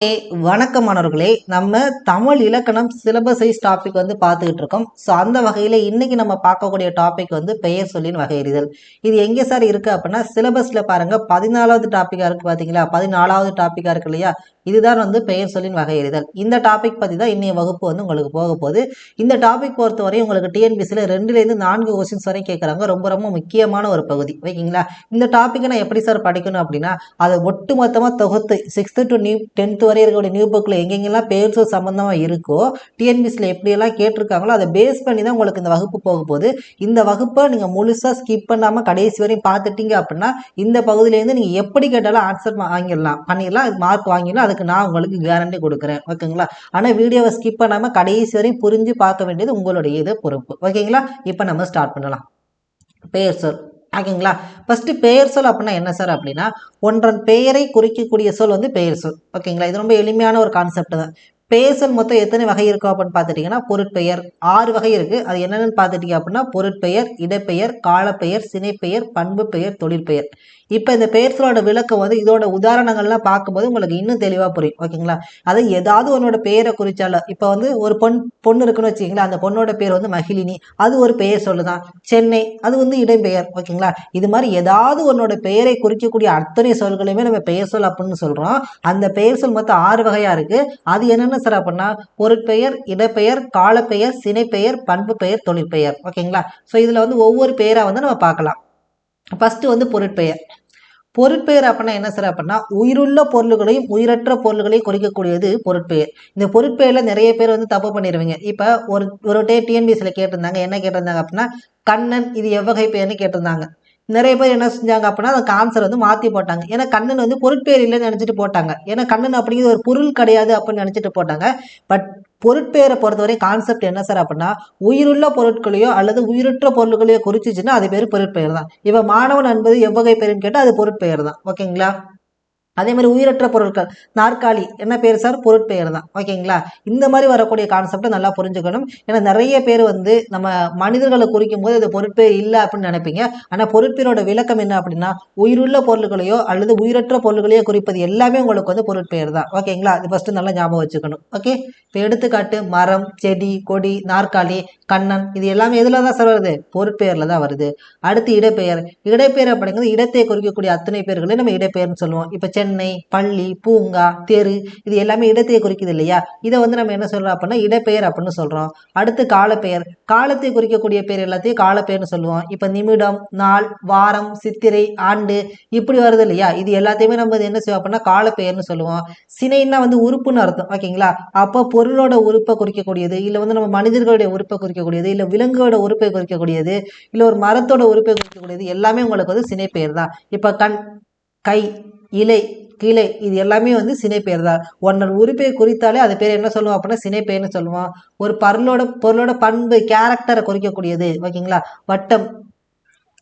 ஏ, வணக்கம் மாணவர்களே நம்ம தமிழ் இலக்கணம் சிலபஸைஸ் டாபிக் வந்து பார்த்துக்கிட்டு இருக்கோம். ஸோ அந்த வகையில் இன்னைக்கு நம்ம பார்க்கக்கூடிய டாபிக் வந்து பெயர் சொல்லின் வகையறிதல் இது எங்கே சார் இருக்குது அப்படின்னா சிலபஸில் பாருங்கள் பதினாலாவது டாப்பிக்காக இருக்குது பார்த்தீங்களா? பதினாலாவது டாப்பிக்காக இருக்கு இல்லையா? இதுதான் வந்து பெயர் சொல்லின் வகையறிதல் இந்த டாபிக் பற்றி தான் இன்றைய வகுப்பு வந்து உங்களுக்கு போக போகுது. இந்த டாபிக் வரையும் உங்களுக்கு டிஎன்பிசியில் ரெண்டுலேருந்து நான்கு கொஸ்டின்ஸ் வரையும் கேட்குறாங்க ரொம்ப ரொம்ப முக்கியமான ஒரு பகுதி. ஓகேங்களா இந்த டாப்பிக்கை நான் எப்படி சார் படிக்கணும் அப்படின்னா அதை ஒட்டுமொத்தமாக தொகுத்து சிக்ஸ்த்து டு நியூ டென்த்து வரை இருக்கக்கூடிய நியூ புக்கில் எங்கெங்கெல்லாம் பேர் சம்மந்தமாக இருக்கோ டிஎன்பிசியில் எப்படியெல்லாம் கேட்டிருக்காங்களோ அதை பேஸ் பண்ணி தான் உங்களுக்கு இந்த வகுப்பு போக போகுது. இந்த வகுப்பை நீங்கள் முழுசாக ஸ்கிப் பண்ணாமல் கடைசி வரையும் பார்த்துட்டீங்க அப்படின்னா இந்த பகுதியிலேருந்து நீங்கள் எப்படி கேட்டாலும் ஆன்சர் வாங்கிடலாம். பண்ணிடலாம் மார்க் வாங்கிடலாம் அதுக்கு நான் உங்களுக்கு கேரண்டி கொடுக்குறேன். ஓகேங்களா ஆனால் வீடியோவை ஸ்கிப் பண்ணாமல் கடைசி வரையும் புரிஞ்சு பார்க்க வேண்டியது உங்களுடைய இது பொறுப்பு. ஓகேங்களா இப்போ நம்ம ஸ்டார்ட் பண்ணலாம். பெயர் சொல். ஓகேங்களா ஃபஸ்ட்டு பெயர் சொல் அப்படின்னா என்ன சார் அப்படின்னா ஒன்றன் பெயரை குறிக்கக்கூடிய சொல் வந்து பெயர் சொல். ஓகேங்களா இது ரொம்ப எளிமையான ஒரு கான்செப்ட் தான். பெயர் சொல் மொத்தம் எத்தனை வகை இருக்கும் அப்படின்னு பார்த்துட்டிங்கன்னா பொருட்பெயர். ஆறு வகை இருக்குது அது என்னென்னு பார்த்துட்டீங்க அப்படின்னா பொருட்பெயர் இடப்பெயர் காலப்பெயர் சினைப்பெயர் பண்பு பெயர் தொழிற்பெயர். இப்போ இந்த பெயர் விளக்கம் வந்து இதோட உதாரணங்கள்லாம் பார்க்கும்போது உங்களுக்கு இன்னும் தெளிவாக புரியும். ஓகேங்களா? அது ஏதாவது உன்னோட பெயரை குறிச்சால இப்போ வந்து ஒரு பொன் பொண்ணு இருக்குன்னு வச்சுக்கிங்களா அந்த பொண்ணோட பேர் வந்து மகிழினி. அது ஒரு பெயர் சொல்லுதான் சென்னை. அது வந்து இடம்பெயர் ஓகேங்களா? இது மாதிரி ஏதாவது உன்னோட பெயரை குறிக்கக்கூடிய அத்தனை சொல்களையுமே நம்ம பெயர் சொல் அப்படின்னு சொல்கிறோம் அந்த பெயர் சொல் மொத்தம் ஆறு வகையாக இருக்குது அது என்னென்ன சார் அப்படின்னா பொருட்பெயர் இடப்பெயர் காலப்பெயர் சினைப்பெயர் பண்பு பெயர் தொழிற்பெயர். ஓகேங்களா? ஸோ இதில் வந்து ஒவ்வொரு பெயராக வந்து நம்ம பார்க்கலாம். ஃபஸ்ட்டு வந்து பொருட்பெயர். பொருட்பெயர் அப்படின்னா என்ன சார் அப்படின்னா உயிருள்ள பொருள்களையும் உயிரற்ற பொருள்களையும் குறிக்கக்கூடியது பொருட்பெயர். இந்த பொருட்பெயரில் நிறைய பேர் வந்து தப்பு பண்ணிடுவீங்க இப்போ ஒரு ஒரு டே டிஎன்பிஎஸ்சியில் கேட்டிருந்தாங்க. என்ன கேட்டிருந்தாங்க அப்படின்னா கண்ணன் இது எவ்வகை பெயர்னு கேட்டிருந்தாங்க. நிறைய பேர் என்ன செஞ்சாங்க அப்படின்னா அந்த ஆன்சர் வந்து மாற்றி போட்டாங்க. ஏன்னா கண்ணன் வந்து பொருட்பெயர் இல்லைன்னு நினச்சிட்டு போட்டாங்க. ஏன்னா கண்ணன் அப்படிங்கிறது ஒரு பொருள் கிடையாது அப்படின்னு நினச்சிட்டு போட்டாங்க. பட் பொருட்பெயரை பொறுத்தவரை கான்செப்ட் என்ன சார் அப்படின்னா உயிருள்ள பொருட்களையோ அல்லது உயிரற்ற பொருட்களையோ குறிச்சிச்சுன்னா அது பேர் பொருட்பெயர் தான் இப்போ மாணவன் என்பது எவ்வகை பெயர்னு கேட்டால் அது பொருட்பெயர் தான் ஓகேங்களா அதே மாதிரி உயிரற்ற பொருட்கள் நாற்காலி என்ன பேர் சார் பொருட்பெயர் தான் ஓகேங்களா இந்த மாதிரி வரக்கூடிய கான்செப்டை நல்லா புரிஞ்சுக்கணும். ஏன்னா நிறைய பேர் வந்து நம்ம மனிதர்களை குறிக்கும் போது அது பொருட்பெயர் இல்லை அப்படின்னு நினைப்பீங்க. ஆனால் பொருட்பெயரோட விளக்கம் என்ன அப்படின்னா உயிருள்ள பொருள்களையோ அல்லது உயிரற்ற பொருள்களையோ குறிப்பது எல்லாமே உங்களுக்கு வந்து பொருட்பெயர் தான் ஓகேங்களா அது ஃபஸ்ட்டு நல்லா ஞாபகம் வச்சுக்கணும். ஓகே இப்போ எடுத்துக்காட்டு மரம் செடி கொடி நாற்காலி கண்ணன் இது எல்லாமே எதில் தான் சார் வருது? பொருட்பெயரில் தான் வருது. அடுத்து இடப்பெயர். இடப்பெயர் அப்படிங்கிறது இடத்தை குறிக்கக்கூடிய அத்தனை பேர்களையும் நம்ம இடப்பெயர்னு சொல்லுவோம். இப்போ சென்னை பள்ளி பூங்கா தெரு இது எல்லாமே இடத்தை குறிக்குது இல்லையா? இதை வந்து நம்ம என்ன சொல்றோம் அப்படின்னா இடப்பெயர் அப்படின்னு சொல்றோம். அடுத்து காலப்பெயர். காலத்தை குறிக்கக்கூடிய பேர் எல்லாத்தையும் காலப்பெயர்னு சொல்லுவோம். இப்போ நிமிடம் நாள் வாரம் சித்திரை ஆண்டு இப்படி வருது இல்லையா? இது எல்லாத்தையுமே நம்ம என்ன செய்வோம் அப்படின்னா காலப்பெயர்னு சொல்லுவோம். சினைன்னா வந்து உறுப்புன்னு அர்த்தம். ஓகேங்களா? அப்போ பொருளோட உறுப்பை குறிக்கக்கூடியது இல்லை வந்து நம்ம மனிதர்களுடைய உறுப்பை குறிக்கக்கூடியது இல்லை விலங்குகளோட உறுப்பை குறிக்கக்கூடியது இல்லை ஒரு மரத்தோட உறுப்பை குறிக்கக்கூடியது எல்லாமே உங்களுக்கு வந்து சினைப்பெயர் தான். இப்போ கண் கை இலை கிளை இது எல்லாமே வந்து சினைப்பெயர் தான் ஒன்றன் உரிப்பை குறித்தாலே அது பேர் என்ன சொல்லுவோம் அப்படின்னா சினைப்பெயர்னு சொல்லுவோம் ஒரு பொருளோட பொருளோட பண்பு கேரக்டரை குறிக்கக்கூடியது. ஓகேங்களா வட்டம்.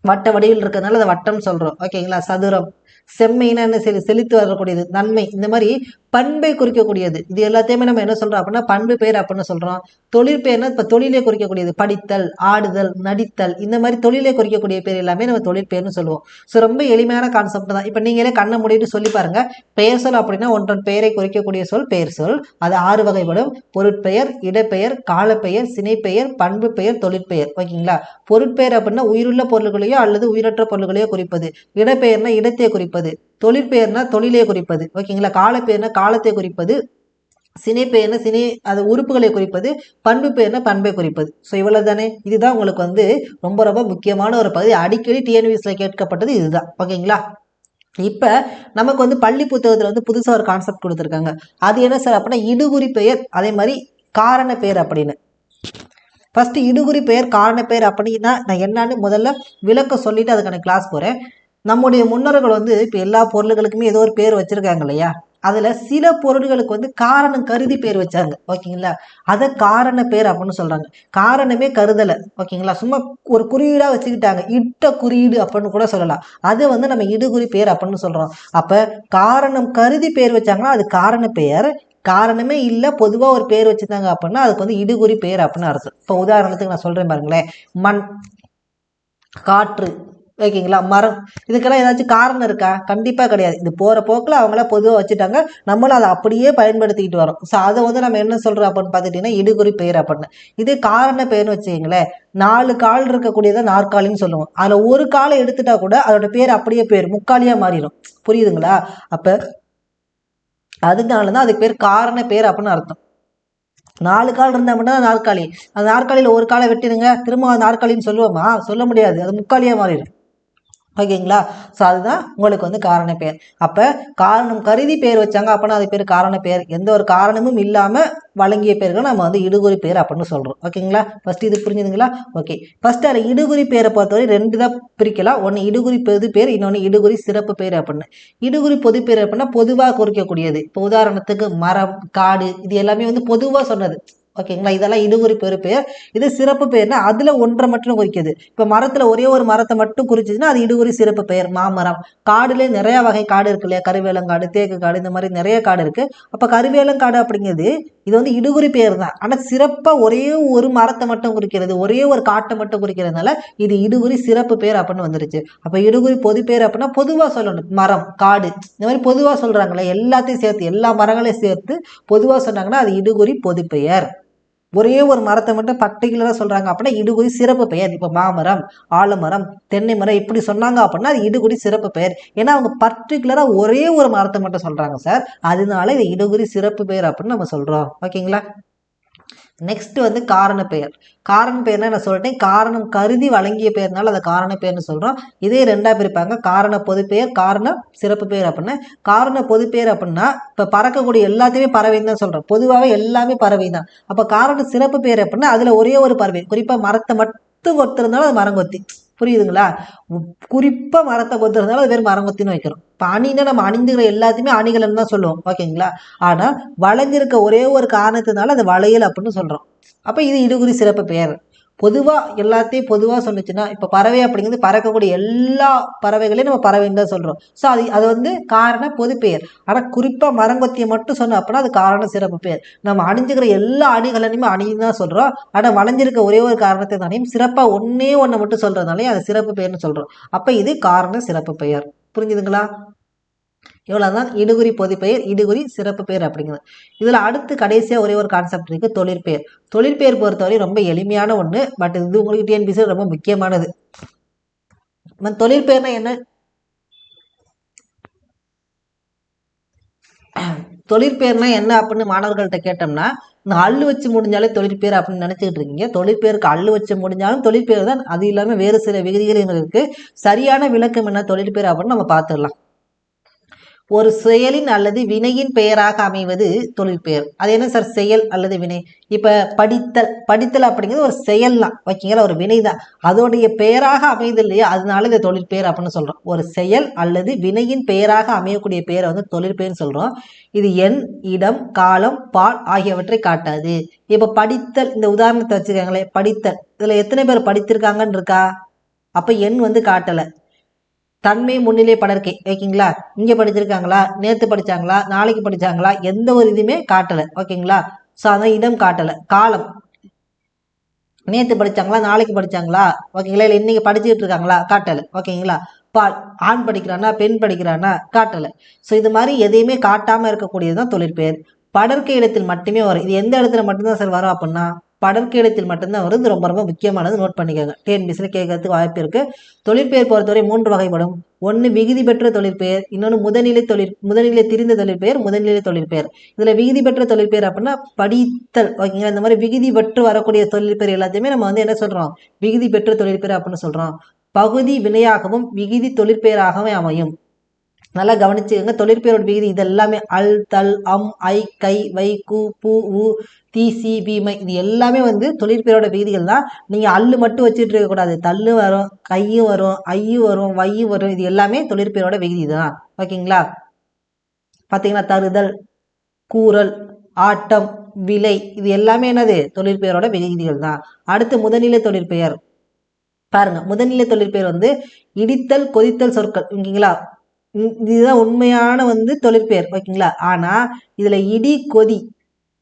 வட்ட வடிவில் இருக்கிறதுனால அதை வட்டம் சொல்கிறோம் ஓகேங்களா சதுரம். செம்மைன்னா செலி செழித்து வரக்கூடியது நன்மை. இந்த மாதிரி பண்பை குறிக்கக்கூடியது. இது எல்லாத்தையுமே நம்ம என்ன சொல்றோம் அப்படின்னா பண்பு பெயர் அப்படின்னு சொல்றோம். தொழிற்பெயர்னா இப்போ தொழிலே குறிக்கக்கூடியது. படித்தல் ஆடுதல் நடித்தல். இந்த மாதிரி தொழிலே குறிக்கக்கூடிய பேர் எல்லாமே நம்ம தொழிற்பெயர்னு சொல்லுவோம். ஸோ ரொம்ப எளிமையான கான்செப்ட் தான். இப்போ நீங்களே கண்ணை மூடிட்டு சொல்லி பாருங்க. பெயர் சொல் அப்படின்னா ஒன்றன் பெயரை குறிக்கக்கூடிய சொல் பெயர் சொல். அது ஆறு வகைப்படும். பொருட்பெயர் இடப்பெயர் காலப்பெயர் சினைப்பெயர் பண்பு பெயர் தொழிற்பெயர். ஓகேங்களா? பொருட்பெயர் அப்படின்னா உயிருள்ள பொருள்களையோ அல்லது உயிரற்ற பொருள்களையோ குறிப்பது. இடப்பெயர்னா இடத்தை குறிப்பது. தொழிற்பெயர்னா தொழிலே குறிப்பது. ஓகேங்களா? காலப்பெயர்னா காலத்தை குறிப்பது. சினைப்பெயர்னா சினை அது உறுப்புகளை குறிப்பது. பண்பு பெயர்னா பண்பை குறிப்பது. ஸோ இவ்வளவு தானே இதுதான் உங்களுக்கு வந்து ரொம்ப ரொம்ப முக்கியமான ஒரு பகுதி. அடிக்கடி டிஎன்விஎஸ்ல கேட்கப்பட்டது இதுதான். ஓகேங்களா? இப்போ நமக்கு வந்து பள்ளி புத்தகத்தில் வந்து புதுசாக ஒரு கான்செப்ட் கொடுத்துருக்காங்க. அது என்ன சார் அப்படின்னா இடுகுறி பெயர் அதே மாதிரி காரண பெயர் அப்படின்னு. ஃபஸ்ட்டு இடுகுறி பெயர் காரண பெயர் அப்படின்னா நான் என்னன்னு முதல்ல விளக்க சொல்லிவிட்டு அதுக்கான கிளாஸ் போகிறேன் நம்முடைய முன்னோர்கள் வந்து இப்போ எல்லா பொருள்களுக்குமே ஏதோ ஒரு பேர் வச்சுருக்காங்க இல்லையா? அதில் சில பொருள்களுக்கு வந்து காரணம் கருதி பேர் வச்சாங்க. ஓகேங்களா? அதை காரண பேர் அப்படின்னு சொல்கிறாங்க காரணமே கருதலை. ஓகேங்களா? சும்மா ஒரு குறியீடாக வச்சுக்கிட்டாங்க. இட்ட குறியீடு அப்படின்னு கூட சொல்லலாம். அது வந்து நம்ம இடுகுறி பேர் அப்படின்னு சொல்கிறோம் அப்போ காரணம் கருதி பேர் வச்சாங்கன்னா அது காரண பெயர். காரணமே இல்லை பொதுவாக ஒரு பேர் வச்சுருந்தாங்க அப்படின்னா அதுக்கு வந்து இடுகுறி பேர் அப்படின்னு அர்த்தம். இப்போ உதாரணத்துக்கு நான் சொல்கிறேன் பாருங்களேன். மண் காற்று. ஓகேங்களா மரம். இதுக்கெல்லாம் ஏதாச்சும் காரணம் இருக்கா? கண்டிப்பாக கிடையாது. இது போகிற போக்கில் அவங்கள பொதுவாக வச்சுட்டாங்க. நம்மளும் அதை அப்படியே பயன்படுத்திக்கிட்டு வரோம். ஸோ அதை வந்து நம்ம என்ன சொல்கிறோம் அப்படின்னு பார்த்துட்டிங்கன்னா இடுகுறி பெயர் அப்படின்னு. இது காரண பெயர்னு வச்சுக்கிங்களேன். நாலு கால் இருக்கக்கூடியதை நாற்காலின்னு சொல்லுவோம். அதில் ஒரு காலை எடுத்துட்டா கூட அதோட பேர் அப்படியே பேர் முக்காலியாக மாறிடும் புரியுதுங்களா? அப்போ அதனால தான் அதுக்கு பேர் காரண பேர் அப்படின்னு அர்த்தம். நாலு கால் இருந்தால் மட்டும் தான் நாற்காலி. அந்த நாற்காலியில் ஒரு காலை வெட்டிடுங்க. திரும்ப நாற்காலின்னு சொல்லுவோமா? சொல்ல முடியாது. அது முக்காலியாக மாறிடும் ஓகேங்களா? ஸோ அதுதான் உங்களுக்கு வந்து காரண பெயர் அப்போ காரணம் கருதி பேர் வச்சாங்க அப்படின்னா அது பேர் காரண பெயர் எந்த ஒரு காரணமும் இல்லாமல் வழங்கிய பேர்கள் நம்ம வந்து இடுகுறி பேர் அப்படின்னு சொல்கிறோம் ஓகேங்களா? ஃபஸ்ட்டு இது புரிஞ்சுதுங்களா? ஓகே ஃபஸ்ட்டு அதில் இடுகுறி பேரை பொறுத்தவரை ரெண்டு தான் பிரிக்கலாம். ஒன்று இடுகுறி பொது பேர் இன்னொன்று இடுகுறி சிறப்பு பேர் அப்படின்னு. இடுகுறி பொது பேர் அப்படின்னா பொதுவாக குறிக்கக்கூடியது. இப்போ உதாரணத்துக்கு மரம் காடு இது எல்லாமே வந்து பொதுவாக சொன்னது. ஓகேங்களா? இதெல்லாம் இடுகுறி பெரு பெயர். இது சிறப்பு பெயர்னா அதில் ஒன்றை மட்டும் குறிக்கிது. இப்போ மரத்தில் ஒரே ஒரு மரத்தை மட்டும் குறிச்சிச்சுன்னா அது இடுகுறி சிறப்பு பெயர். மாமரம். காடுலேயே நிறையா வகை காடு இருக்கு இல்லையா? கருவேலங்காடு தேக்கு காடு இந்த மாதிரி நிறைய காடு இருக்குது அப்போ கருவேலங்காடு அப்படிங்கிறது இது வந்து இடுகுறி பெயர் தான். ஆனால் சிறப்பாக ஒரே ஒரு மரத்தை மட்டும் குறிக்கிறது ஒரே ஒரு காட்டை மட்டும் குறிக்கிறதுனால இது இடுகுறி சிறப்பு பெயர் அப்படின்னு வந்துருச்சு. அப்போ இடுகுறி பொது பெயர் அப்படின்னா பொதுவாக சொல்லணும். மரம் காடு. இந்த மாதிரி பொதுவாக சொல்கிறாங்களே எல்லாத்தையும் சேர்த்து எல்லா மரங்களையும் சேர்த்து பொதுவாக சொன்னாங்கன்னா அது இடுகுறி பொது பெயர். ஒரே ஒரு மரத்தை மட்டும் பர்டிகுலராக சொல்கிறாங்க அப்படின்னா இடுகுறி சிறப்பு பெயர். இப்போ மாமரம் ஆலமரம் தென்னை மரம் இப்படி சொன்னாங்க அப்படின்னா அது இடுகுடி சிறப்பு பெயர். ஏன்னா அவங்க பர்டிகுலராக ஒரே ஒரு மரத்தை மட்டும் சொல்கிறாங்க சார். அதனால இது இடுகுறி சிறப்பு பெயர் அப்படின்னு நம்ம சொல்கிறோம் ஓகேங்களா? நெக்ஸ்ட் வந்து காரண பெயர். காரண பெயர்னா நான் சொல்லிட்டேன் காரணம் கருதி வழங்கிய பெயர்னால அதை காரண பெயர்னு சொல்கிறோம் இதே ரெண்டா பிரிப்பாங்க. காரண பொதுப்பெயர் காரண சிறப்பு பெயர் அப்படின்னா. காரண பொதுப்பெயர் அப்படின்னா இப்போ பறக்கக்கூடிய எல்லாத்தையுமே பறவைன்னு தான் சொல்கிறோம் பொதுவாகவே எல்லாமே பறவை தான். அப்போ காரண சிறப்பு பெயர் அப்படின்னா அதில் ஒரே ஒரு பறவை. குறிப்பாக மரத்தை மட்டும் கொத்திருந்தாலும் அது மரங்கொத்தி. புரியுதுங்களா? குறிப்பாக மரத்தை கொத்துறதுனால அது பேர் மரங்கொத்தின்னு வைக்கிறோம். இப்போ அணினா நம்ம அணிந்துகிற எல்லாத்தையுமே அணிகள்னு தான் சொல்லுவோம். ஓகேங்களா? ஆனால் வளைஞ்சிருக்க ஒரே ஒரு காரணத்தினால அது வளையல் அப்படின்னு சொல்கிறோம் அப்போ இது இடுகுறி சிறப்பு பெயர். பொதுவாக எல்லாத்தையும் பொதுவாக சொன்னிச்சுன்னா இப்போ பறவை அப்படிங்கிறது பறக்கக்கூடிய எல்லா பறவைகளையும் நம்ம பறவைன்னு தான் சொல்கிறோம் ஸோ அது அது வந்து காரண பொது பெயர் ஆனால் குறிப்பாக மரங்கொத்தியை மட்டும் சொன்னோம் அப்படின்னா அது காரண சிறப்பு பெயர். நம்ம அணிஞ்சுக்கிற எல்லா அணிகளையுமே அணின்னு தான் சொல்கிறோம் ஆனால் வளைஞ்சிருக்க ஒரே ஒரு காரணத்தை தானையும் சிறப்பாக ஒன்றே ஒன்று மட்டும் சொல்கிறதுனாலையும் அது சிறப்பு பெயர்னு சொல்கிறோம் அப்போ இது காரண சிறப்பு பெயர். புரிஞ்சுதுங்களா? இவ்வளோதான் இடுகுறி பொதுப்பெயர் இடுகுறி சிறப்பு பெயர் அப்படிங்கிறது இதில் அடுத்து கடைசியாக ஒரே ஒரு கான்செப்ட் இருக்குது தொழிற்பெயர் தொழிற்பெயர் பொறுத்தவரை ரொம்ப எளிமையான ஒன்று பட் இது உங்களுக்கு டிஎன்பிசி ரொம்ப முக்கியமானது. தொழிற்பெயர்னா என்ன? தொழிற்பெயர்னா என்ன அப்படின்னு மாணவர்கள்ட்ட கேட்டோம்னா இந்த அள்ளு வச்சு முடிஞ்சாலே தொழிற்பேர் அப்படின்னு நினச்சிக்கிட்டு இருக்கீங்க. தொழிற்பேருக்கு அள்ளு வச்சு முடிஞ்சாலும் தொழிற்பேர் தான். அது இல்லாமல் வேறு சில விகுதிகள் இருக்குது சரியான விளக்கம் என்ன தொழிற்பேர் அப்படின்னு நம்ம பார்த்துடலாம். ஒரு செயலின் அல்லது வினையின் பெயராக அமைவது தொழிற்பெயர் அது என்ன சார்? செயல் அல்லது வினை. இப்போ படித்தல். படித்தல் அப்படிங்கிறது ஒரு செயல் தான் ஓகேங்களா ஒரு வினை தான் அதோடைய பெயராக அமையுது இல்லையா? அதனால இந்த தொழிற்பெயர் அப்படின்னு சொல்கிறோம் ஒரு செயல் அல்லது வினையின் பெயராக அமையக்கூடிய பெயரை வந்து தொழிற்பெயர்னு சொல்கிறோம் இது எண் இடம் காலம் பால் ஆகியவற்றை காட்டாது. இப்போ படித்தல் இந்த உதாரணத்தை வச்சுக்கோங்களேன். படித்தல். இதில் எத்தனை பேர் படித்திருக்காங்கன்னு இருக்கா? அப்போ எண் வந்து காட்டலை. தன்மை முன்னிலை படர்க்கை ஓகேங்களா? இங்கே படிச்சிருக்காங்களா? நேற்று படிச்சாங்களா? நாளைக்கு படித்தாங்களா எந்த ஒரு இதுவுமே காட்டலை. ஓகேங்களா? ஸோ அதான் இடம் காட்டலை. காலம். நேற்று படிச்சாங்களா? நாளைக்கு படிச்சாங்களா? ஓகேங்களா? இல்லை இன்றைக்கி படிச்சுக்கிட்டு இருக்காங்களா? காட்டலை. ஓகேங்களா? பால் ஆண் படிக்கிறானா? பெண் படிக்கிறானா? காட்டலை. ஸோ இது மாதிரி எதையுமே காட்டாமல் இருக்கக்கூடியது தான் தொழிற்பெயர். படர்க்கை இடத்தில் மட்டுமே வரும். இது எந்த இடத்துல மட்டும்தான் சார் வரும் அப்படின்னா படர்க்கை மட்டும்தான் வரும் இது ரொம்ப ரொம்ப முக்கியமானது. நோட் பண்ணிக்கோங்க. டிஎன்பிசியில் கேட்கறதுக்கு வாய்ப்பு இருக்கு. தொழிற்பெயர் பொறுத்தவரை மூன்று வகைப்படும். ஒன்று விகுதி பெற்ற தொழிற்பெயர் இன்னொன்று முதநிலை தொழில் முதநிலை திரிந்த தொழிற்பெயர் முதநிலை தொழிற்பெயர். இதில் விகுதி பெற்ற தொழிற்பெயர் அப்படின்னா படித்தல் ஓகேங்களா? இந்த மாதிரி விகுதி பெற்று வரக்கூடிய தொழிற்பெயர் எல்லாத்தையுமே நம்ம வந்து என்ன சொல்கிறோம் விகுதி பெற்ற தொழிற்பெயர் அப்படின்னு சொல்கிறோம் பகுதி வினையாகவும் விகுதி தொழிற்பெயராகவும் அமையும். நல்லா கவனிச்சுக்கோங்க. தொழிற்பெயரோட விகுதி இது எல்லாமே அல் தல் அம் ஐ கை வை கு பூ உ தி சி பீமை இது எல்லாமே வந்து தொழிற்பேரோட விகுதிகள் தான். நீங்கள் அல்லு மட்டும் வச்சுட்டு இருக்கக்கூடாது தள்ளு வரும் கையும் வரும் ஐயும் வரும் வையும் வரும். இது எல்லாமே தொழிற்பேரோட விகுதி தான். ஓகேங்களா? பார்த்தீங்கன்னா தருதல் கூறல் ஆட்டம் விலை இது எல்லாமே என்னது? தொழிற்பெயரோட விகிதிகள் தான். அடுத்து முதல்நிலை தொழிற்பெயர். பாருங்க. முதல்நிலை தொழிற்பெயர் வந்து இடித்தல் கொதித்தல் சொற்கள். ஓகேங்களா? இதுதான் உண்மையான வந்து தொழிற்பெயர் ஓகேங்களா? ஆனால் இதில் இடி கொதி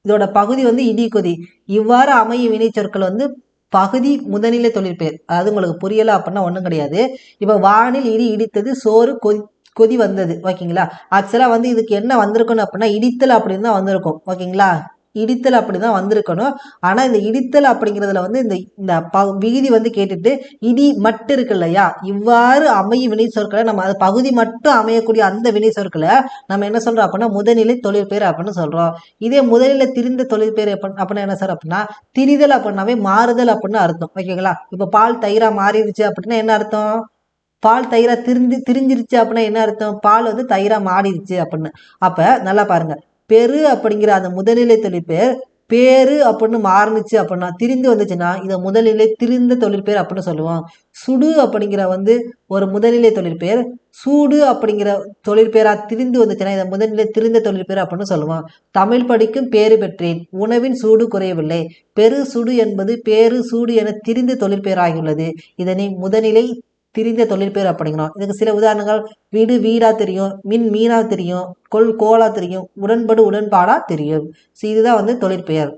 இதோட பகுதி வந்து இடி கொதி. இவ்வாறு அமையும் வினைச்சொற்கள் வந்து பகுதி முதநிலை தொழிற்பெயர். அதாவது உங்களுக்கு புரியல அப்படின்னா ஒன்றும் கிடையாது. இப்போ வானில் இடி இடித்தது சோறு கொதி கொதி வந்தது ஓகேங்களா? ஆக்சுவலாக வந்து இதுக்கு என்ன வந்திருக்கணும் அப்படின்னா இடித்தல் அப்படின்னு தான் வந்திருக்கும் ஓகேங்களா? இடித்தல் அப்படி தான் வந்திருக்கணும். ஆனால் இந்த இடித்தல் அப்படிங்கிறதுல வந்து இந்த இந்த ப விகுதி வந்து கேட்டுட்டு இடி மட்டும் இருக்கு இல்லையா? இவ்வாறு அமையும் வினை சொற்களை நம்ம அது பகுதி மட்டும் அமையக்கூடிய அந்த வினை சொற்களை நம்ம என்ன சொல்கிறோம் அப்படின்னா முதல்நிலை தொழிற்பெயர் அப்படின்னு சொல்கிறோம் இதே முதலில் திரிந்த தொழிற்பெயர் எப்ப- அப்படின்னா என்ன சார் அப்படின்னா திரிதல் அப்படின்னாவே மாறுதல் அப்படின்னு அர்த்தம். ஓகேங்களா? இப்போ பால் தயிராக மாறிடுச்சு அப்படின்னா என்ன அர்த்தம்? பால் தயிராக திரிஞ்சு திரிஞ்சிருச்சு அப்படின்னா என்ன அர்த்தம்? பால் வந்து தயிராக மாறிடுச்சு அப்படின்னு. அப்போ நல்லா பாருங்கள் பெரு அப்படிங்கிற அந்த முதல்நிலை தொழிற்பெயர் பேரு அப்படின்னு மாறுனுச்சு அப்படின்னா திரிந்து வந்துச்சுன்னா இதை முதல்நிலை திரிந்த தொழிற்பெயர் அப்படின்னு சொல்லுவோம். சுடு அப்படிங்கிற வந்து ஒரு முதல்நிலை தொழிற்பெயர் சூடு அப்படிங்கிற தொழிற்பெயராக திரிந்து வந்துச்சுன்னா இதை முதல்நிலை திரிந்த தொழிற்பெயர் அப்படின்னு சொல்லுவோம். தமிழ் படிக்கும் பேறு பெற்றேன் உணவின் சூடு குறையவில்லை. பெரு சுடு என்பது பேரு சூடு என திரிந்த தொழிற்பெயராகியுள்ளது. இதனை முதல்நிலை திரிந்த தொழிற்பெயர் அப்படிங்கிறோம். இதுக்கு சில உதாரணங்கள். வீடு வீடா தெரியும் மின் மீனா தெரியும் கொள் கோலா தெரியும் உடன்படு உடன்பாடா தெரியும். ஸோ இதுதான் வந்து தொழிற்பெயர்.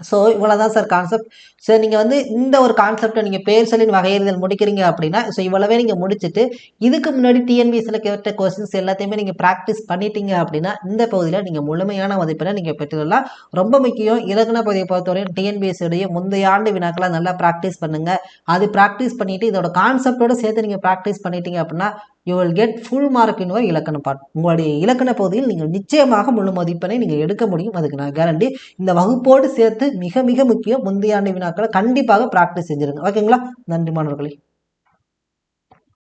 ஸோ இவ்வளோதான் சார் கான்செப்ட் ஸோ நீங்கள் வந்து இந்த ஒரு கான்செப்டை நீங்கள் பேர் சொல்லின் வகையறிதல் முடிக்கிறீங்க அப்படின்னா ஸோ இவ்வளவே நீங்கள் முடிச்சுட்டு இதுக்கு முன்னாடி டிஎன்பிஎஸ்சியில் கேட்ட கொஸ்டின்ஸ் எல்லாத்தையுமே நீங்கள் ப்ராக்டிஸ் பண்ணிட்டீங்க அப்படின்னா இந்த பகுதியில் நீங்கள் முழுமையான மதிப்பெண்ணை நீங்கள் பெற்றுடலாம் ரொம்ப முக்கியம் இலக்கண பகுதியை பொறுத்தவரையும் டிஎன்பிஎஸ்சியுடைய முந்தைய ஆண்டு வினாக்களை நல்லா ப்ராக்டிஸ் பண்ணுங்கள் அது ப்ராக்டிஸ் பண்ணிவிட்டு இதோட கான்செப்டோட சேர்த்து நீங்கள் ப்ராக்டிஸ் பண்ணிட்டீங்க அப்படின்னா you will get full mark in இலக்கண பாட் உங்களுடைய இலக்கண பகுதியில் நீங்கள் நிச்சயமாக முழு மதிப்பெண்ணை நீங்கள் எடுக்க முடியும். அதுக்கு நான் கேரண்டி இந்த வகுப்போடு சேர்த்து மிக மிக முக்கியம் முந்தைய ஆண்டு வினாக்களை கண்டிப்பாக ப்ராக்டிஸ் செஞ்சிருங்க. ஓகேங்களா? நன்றி மாணவர்களே.